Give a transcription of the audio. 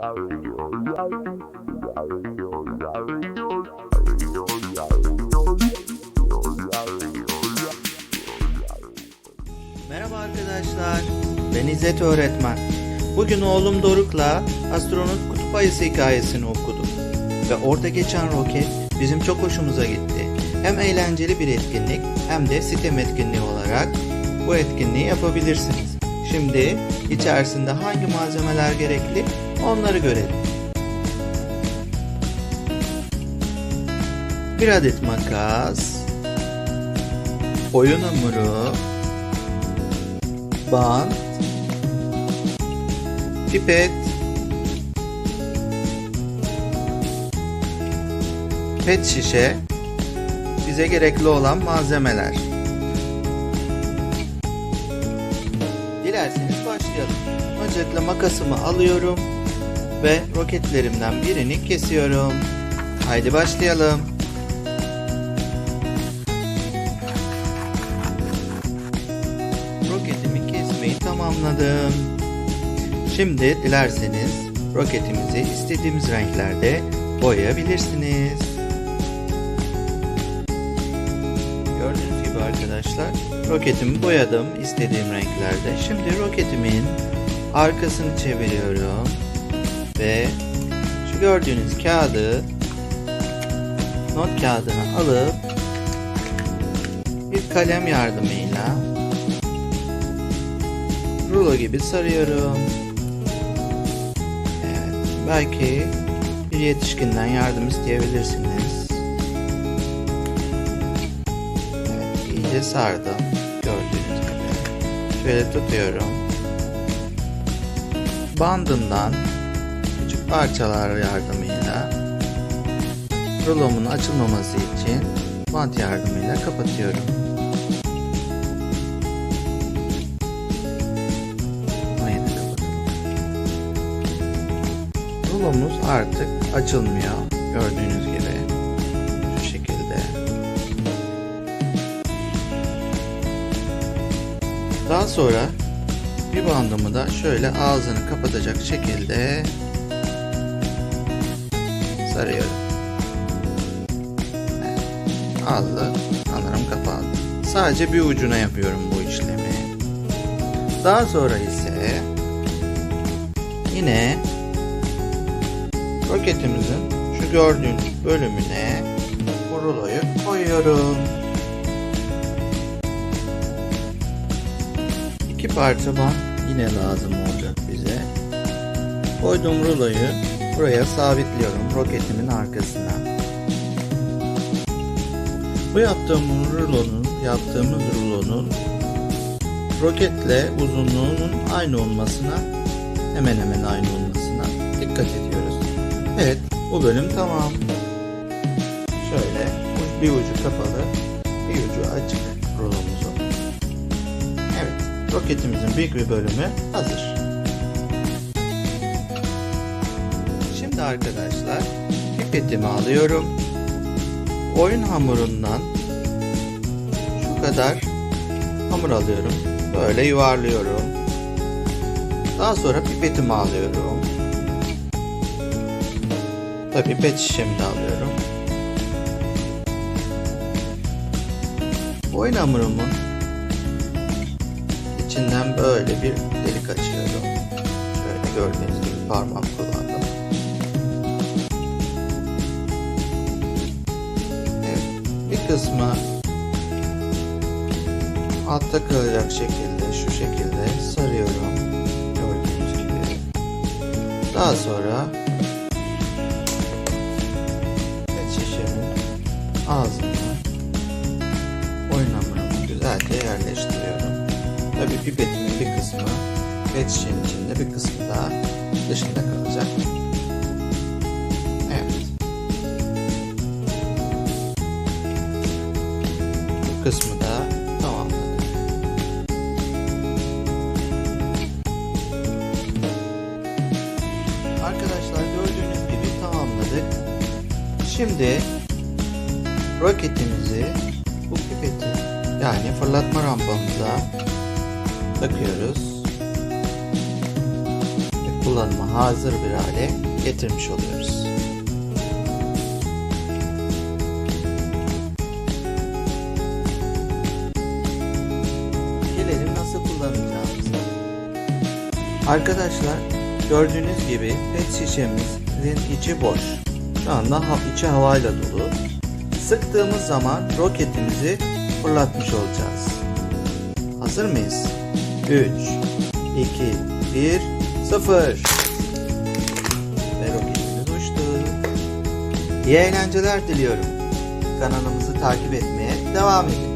Merhaba arkadaşlar. Ben İzzet öğretmen. Bugün oğlum Doruk'la astronot kutup ayısı hikayesini okuduk. Ve orada geçen roket bizim çok hoşumuza gitti. Hem eğlenceli bir etkinlik hem de sitem etkinliği olarak bu etkinliği yapabilirsiniz. Şimdi içerisinde hangi malzemeler gerekli onları görelim. Bir adet makas, oyun hamuru, bant, pipet, pet şişe, bize gerekli olan malzemeler. Dilerseniz başlayalım. Öncelikle makasımı alıyorum ve roketlerimden birini kesiyorum. Haydi başlayalım. Roketimi kesmeyi tamamladım. Şimdi dilerseniz roketimizi istediğimiz renklerde boyayabilirsiniz. Arkadaşlar roketimi boyadım istediğim renklerde. Şimdi roketimin arkasını çeviriyorum ve şu gördüğünüz kağıdı not kağıdını alıp bir kalem yardımıyla rulo gibi sarıyorum. Evet, belki bir yetişkinden yardım isteyebilirsiniz. İyice sardım. Gördüğünüz gibi. Şöyle tutuyorum. Bandından küçük parçalar yardımıyla rulomun açılmaması için bant yardımıyla kapatıyorum. Rulomuz artık açılmıyor. Gördüğünüz Daha sonra bir bandımı da şöyle ağzını kapatacak şekilde sarıyorum. Ağzı sanırım kapalı. Sadece bir ucuna yapıyorum bu işlemi. Daha sonra ise yine roketimizin şu gördüğünüz bölümüne bu ruloyu koyuyorum. İki parça bant yine lazım olacak bize. Koyduğum ruloyu buraya sabitliyorum roketimin arkasına. Bu yaptığım rulonun, yaptığımız rulonun roketle uzunluğunun aynı olmasına hemen hemen aynı olmasına dikkat ediyoruz. Evet bu bölüm tamam. Şöyle bir ucu kapalı bir ucu açık rulomuzun. Roketimizin büyük bir bölümü hazır. Şimdi arkadaşlar pipetimi alıyorum. Oyun hamurundan şu kadar hamur alıyorum. Böyle yuvarlıyorum. Daha sonra pipetimi alıyorum. Tabii pet şişemi de alıyorum. Oyun hamurumun içinden böyle bir delik açıyorum. Şöyle gördüğünüz gibi parmağım kullandım. Evet, bir kısmı altta kalacak şekilde şu şekilde sarıyorum. Gördüğünüz gibi. Daha sonra pet şişemin Tabii pipetimin bir kısmı pet şişenin içinde bir kısmı da dışında kalacak. Evet. Bu kısmı da tamamladık. Arkadaşlar gördüğünüz gibi tamamladık. Şimdi roketimizi bu pipeti yani fırlatma rampamıza takıyoruz. Ve kullanıma hazır bir hale getirmiş oluyoruz. Gelelim nasıl kullanacağımıza. Arkadaşlar gördüğünüz gibi pet şişemizin içi boş. Şu anda içi havayla dolu. Sıktığımız zaman roketimizi fırlatmış olacağız. Hazır mıyız? 3, 2, 1, 0. Ve roketimiz uçtu. İyi eğlenceler diliyorum. Kanalımızı takip etmeye devam edin.